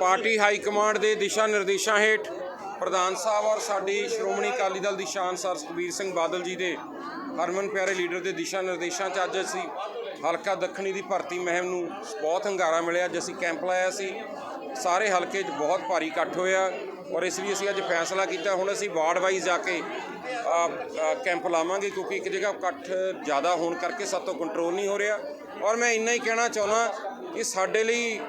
Party high command ਦੇ ਦਿਸ਼ਾ ਨਿਰਦੇਸ਼ਾਂ ਹੇਠ ਪ੍ਰਧਾਨ ਸਾਹਿਬ ਔਰ ਸਾਡੀ ਸ਼੍ਰੋਮਣੀ ਅਕਾਲੀ ਦਲ ਦੀ ਸ਼ਾਨ ਸਰ ਸੁਖਬੀਰ ਸਿੰਘ ਬਾਦਲ ਜੀ ਦੇ, ਹਰਮਨ ਪਿਆਰੇ ਲੀਡਰ ਦੇ ਦਿਸ਼ਾ ਨਿਰਦੇਸ਼ਾਂ 'ਚ ਅੱਜ ਅਸੀਂ ਹਲਕਾ ਦੱਖਣੀ ਦੀ ਭਰਤੀ ਮਹਿਮ ਨੂੰ ਬਹੁਤ ਹੰਗਾਰਾ ਮਿਲਿਆ। ਅੱਜ ਅਸੀਂ ਕੈਂਪ ਲਾਇਆ ਸੀ। ਸਾਰੇ ਹਲਕੇ 'ਚ ਬਹੁਤ ਭਾਰੀ ਇਕੱਠ ਹੋਇਆ ਔਰ ਇਸ ਲਈ ਅਸੀਂ ਅੱਜ ਫੈਸਲਾ ਕੀਤਾ। ਹੁਣ ਅਸੀਂ ਵਾਰਡ ਵਾਈਜ਼ ਜਾ ਕੇ ਕੈਂਪ ਲਾਵਾਂਗੇ ਕਿਉਂਕਿ ਇੱਕ ਜਗ੍ਹਾ ਇਕੱਠ ਜ਼ਿਆਦਾ ਹੋਣ ਕਰਕੇ ਸਾਤੋਂ ਕੰਟਰੋਲ ਨਹੀਂ ਹੋ ਰਿਹਾ। ਔਰ ਮੈਂ ਇੰਨਾ ਹੀ ਕਹਿਣਾ ਚਾਹੁੰਦਾ ਕਿ ਸਾਡੇ ਲਈ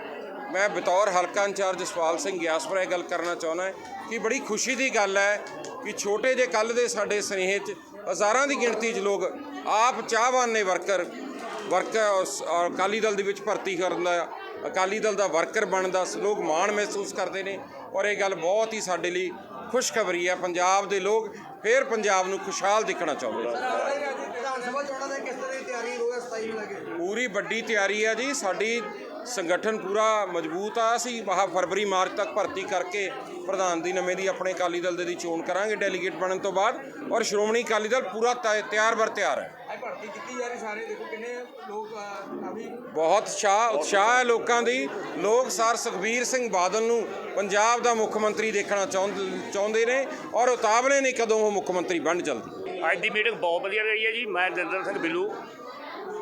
ਮੈਂ ਬਤੌਰ ਹਲਕਾ ਇੰਚਾਰਜ ਜਸਪਾਲ ਸਿੰਘ ਗਿਆਸਪੁਰਾ ਇਹ ਗੱਲ ਕਰਨਾ ਚਾਹੁੰਦਾ ਕਿ ਬੜੀ ਖੁਸ਼ੀ ਦੀ ਗੱਲ ਹੈ ਕਿ ਛੋਟੇ ਜੇ ਕੱਲ ਦੇ ਸਾਡੇ ਸਨੇਹ 'ਚ ਹਜ਼ਾਰਾਂ ਦੀ ਗਿਣਤੀ 'ਚ ਲੋਕ ਆਪ ਚਾਹਵਾਨ ਨੇ ਵਰਕਰ ਵਰਕ ਔਰ ਅਕਾਲੀ ਦਲ ਦੇ ਵਿੱਚ ਭਰਤੀ ਕਰਨ ਦਾ ਅਕਾਲੀ ਦਲ ਦਾ ਵਰਕਰ ਬਣਨ ਦਾ ਲੋਕ ਮਾਣ ਮਹਿਸੂਸ ਕਰਦੇ ਨੇ ਔਰ ਇਹ ਗੱਲ ਬਹੁਤ ਹੀ ਸਾਡੇ ਲਈ ਖੁਸ਼ਖਬਰੀ ਹੈ। ਪੰਜਾਬ ਦੇ ਲੋਕ ਫੇਰ ਪੰਜਾਬ ਨੂੰ ਖੁਸ਼ਹਾਲ ਦੇਖਣਾ ਚਾਹੁੰਦੇ ਨੇ। ਵਿਧਾਨ ਸਭਾ ਚੋਣਾਂ ਦੇ ਕਿਸ ਤਰ੍ਹਾਂ ਦੀ ਤਿਆਰੀ 2027 ਨੂੰ ਲੈ ਕੇ। ਪੂਰੀ ਵੱਡੀ ਤਿਆਰੀ ਹੈ ਜੀ। ਸਾਡੀ ਸੰਗਠਨ ਪੂਰਾ ਮਜ਼ਬੂਤ ਆ। ਅਸੀਂ ਆਹ ਫਰਵਰੀ ਮਾਰਚ ਤੱਕ ਭਰਤੀ ਕਰਕੇ ਪ੍ਰਧਾਨ ਦੀ ਨਵੇਂ ਦੀ ਆਪਣੇ ਅਕਾਲੀ ਦਲ ਦੇ ਦੀ ਚੋਣ ਕਰਾਂਗੇ ਡੈਲੀਗੇਟ ਬਣਨ ਤੋਂ ਬਾਅਦ। ਔਰ ਸ਼੍ਰੋਮਣੀ ਅਕਾਲੀ ਦਲ ਪੂਰਾ ਤਿਆ- ਤਿਆਰ ਬਰ ਤਿਆਰ ਹੈ। ਅੱਜ ਭਰਤੀ ਕੀਤੀ ਜਾ ਰਹੀ ਸਾਰੇ ਦੇਖੋ ਕਿੰਨੇ ਲੋਕ ਅਹ, ਕਾਫੀ ਬਹੁਤ ਉਤਸ਼ਾਹ ਉਤਸ਼ਾਹ ਹੈ ਲੋਕਾਂ ਦੀ। ਲੋਕ ਸਰ ਸੁਖਬੀਰ ਸਿੰਘ ਬਾਦਲ ਨੂੰ ਪੰਜਾਬ ਦਾ ਮੁੱਖ ਮੰਤਰੀ ਦੇਖਣਾ ਚਾਹੁੰਦ- ਚਾਹੁੰਦੇ ਨੇ ਔਰ ਉਤਾਵਲੇ ਨੇ ਕਦੋਂ ਉਹ ਮੁੱਖ ਮੰਤਰੀ ਬਣ ਜਲਦੀ। ਅੱਜ ਦੀ ਮੀਟਿੰਗ ਬਹੁਤ ਵਧੀਆ ਰਹੀ ਹੈ ਜੀ। ਮੈਂ ਦਲਦਰ ਸਿੰਘ ਬਿੱਲੂ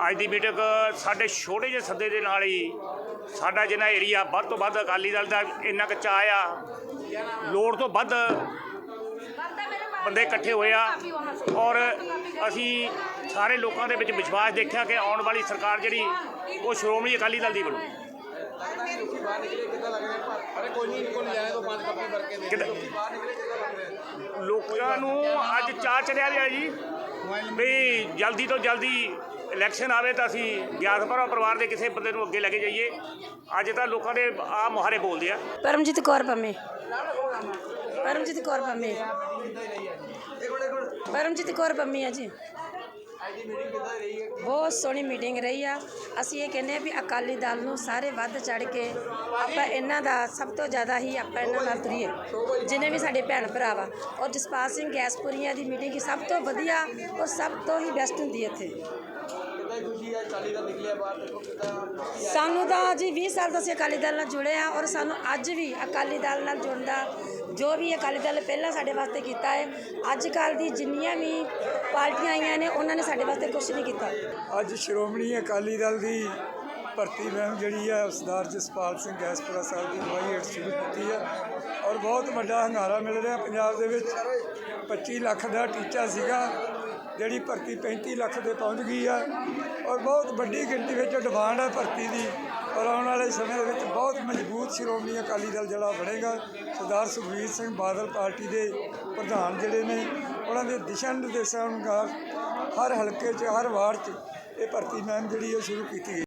ਅੱਜ ਦੀ ਮੀਟਿੰਗ ਸਾਡੇ ਛੋਟੇ ਜਿਹੇ ਸੱਦੇ ਦੇ ਨਾਲ ਹੀ ਸਾਡਾ ਜਿੰਨਾ ਏਰੀਆ ਵੱਧ ਤੋਂ ਵੱਧ ਅਕਾਲੀ ਦਲ ਦਾ ਇੰਨਾ ਕੁ ਚਾਅ ਆ, ਲੋੜ ਤੋਂ ਵੱਧ ਬੰਦੇ ਇਕੱਠੇ ਹੋਏ ਆ। ਔਰ ਅਸੀਂ ਸਾਰੇ ਲੋਕਾਂ ਦੇ ਵਿੱਚ ਵਿਸ਼ਵਾਸ ਦੇਖਿਆ ਕਿ ਆਉਣ ਵਾਲੀ ਸਰਕਾਰ ਜਿਹੜੀ, ਉਹ ਸ਼੍ਰੋਮਣੀ ਅਕਾਲੀ ਦਲ ਦੀ ਬਣੂ। ਲੋਕਾਂ ਨੂੰ ਅੱਜ ਚਾਹ ਚੜਿਆ ਰਿਹਾ ਜੀ ਵੀ ਜਲਦੀ ਤੋਂ ਜਲਦੀ ਇਲੈਕਸ਼ਨ ਆਵੇ ਤਾਂ ਅਸੀਂ ਗਿਆਸਪੁਰਾ ਪਰਿਵਾਰ ਦੇ ਕਿਸੇ ਬੰਦੇ ਨੂੰ ਅੱਗੇ ਲੈ ਕੇ ਜਾਈਏ। ਅੱਜ ਤਾਂ ਲੋਕਾਂ ਦੇ ਆ ਮੁਹਾਰੇ ਬੋਲਦੇ ਆ। ਪਰਮਜੀਤ ਕੌਰ ਪੰਮੇ ਪਰਮਜੀਤ ਕੌਰ ਪੰਮੇ ਪਰਮਜੀਤ ਕੌਰ ਪੰਮੀ ਆ ਜੀ। ਬਹੁਤ ਸੋਹਣੀ ਮੀਟਿੰਗ ਰਹੀ ਆ। ਅਸੀਂ ਇਹ ਕਹਿੰਦੇ ਆ ਵੀ ਅਕਾਲੀ ਦਲ ਨੂੰ ਸਾਰੇ ਵੱਧ ਚੜ ਕੇ ਆਪਾਂ ਇਹਨਾਂ ਦਾ ਸਭ ਤੋਂ ਜ਼ਿਆਦਾ ਹੀ ਆਪਾਂ ਇਹਨਾਂ ਨਾਲ ਤੁਰੀਏ। ਜਿਨੇ ਵੀ ਸਾਡੇ ਭੈਣ ਭਰਾ ਵਾ ਔਰ ਜਸਪਾਲ ਸਿੰਘ ਗੈਸਪੁਰੀਆਂ ਦੀ ਮੀਟਿੰਗ ਸਭ ਤੋਂ ਵਧੀਆ ਔਰ ਸਭ ਤੋਂ ਹੀ ਬੈਸਟ ਹੁੰਦੀ ਹੈ ਇੱਥੇ। ਦੀ ਖੁਸ਼ੀ ਹੈ ਅਕਾਲੀ ਦਲ ਨਿਕਲਿਆ ਬਾਹਰ ਦੇਖੋ ਕਿੱਦਾਂ ਸਾਨੂੰ ਤਾਂ ਜੀ 20 ਸਾਲ ਤੋਂ ਅਸੀਂ ਅਕਾਲੀ ਦਲ ਨਾਲ ਜੁੜੇ ਆ ਔਰ ਸਾਨੂੰ ਅੱਜ ਵੀ ਅਕਾਲੀ ਦਲ ਨਾਲ ਜੁੜਨ ਦਾ ਜੋ ਵੀ ਅਕਾਲੀ ਦਲ ਪਹਿਲਾਂ ਸਾਡੇ ਵਾਸਤੇ ਕੀਤਾ ਹੈ ਅੱਜ ਕੱਲ ਦੀ ਜਿੰਨੀਆਂ ਵੀ ਪਾਰਟੀਆਂ ਆਈਆਂ ਨੇ ਉਹਨਾਂ ਨੇ ਸਾਡੇ ਵਾਸਤੇ ਕੁਝ ਨਹੀਂ ਕੀਤਾ। ਅੱਜ ਸ਼੍ਰੋਮਣੀ ਅਕਾਲੀ ਦਲ ਦੀ ਭਰਤੀ ਮੁਹਿੰਮ ਜਿਹੜੀ ਹੈ ਸਰਦਾਰ ਜਸਪਾਲ ਸਿੰਘ ਗੈਸਪੁਰਾ ਸਾਹਿਬ ਦੀ ਅਗਵਾਈ ਹੇਠ ਸ਼ੁਰੂ ਕੀਤੀ ਹੈ ਔਰ ਬਹੁਤ ਵੱਡਾ ਹੰਗਾਰਾ ਮਿਲ ਰਿਹਾ ਪੰਜਾਬ ਦੇ ਵਿੱਚ। 25 ਲੱਖ ਦਾ ਟੀਚਾ ਸੀਗਾ। ਜਿਹੜੀ ਭਰਤੀ 35 ਲੱਖ 'ਤੇ ਪਹੁੰਚ ਗਈ ਆ ਔਰ ਬਹੁਤ ਵੱਡੀ ਗਿਣਤੀ ਵਿੱਚ ਡਿਮਾਂਡ ਹੈ ਭਰਤੀ ਦੀ, ਔਰ ਆਉਣ ਵਾਲੇ ਸਮੇਂ ਦੇ ਵਿੱਚ ਬਹੁਤ ਮਜ਼ਬੂਤ ਸ਼੍ਰੋਮਣੀ ਅਕਾਲੀ ਦਲ ਜਿਹੜਾ ਬਣੇਗਾ, ਸਰਦਾਰ ਸੁਖਬੀਰ ਸਿੰਘ ਬਾਦਲ ਪਾਰਟੀ ਦੇ ਪ੍ਰਧਾਨ ਜਿਹੜੇ ਨੇ, ਉਹਨਾਂ ਦੇ ਦਿਸ਼ਾ ਨਿਰਦੇਸ਼ਾਂ ਅਨੁਸਾਰ ਹਰ ਹਲਕੇ 'ਚ, ਹਰ ਵਾਰਡ 'ਚ ਇਹ ਭਰਤੀ ਮੁਹਿੰਮ ਜਿਹੜੀ ਹੈ ਸ਼ੁਰੂ ਕੀਤੀ ਗਈ।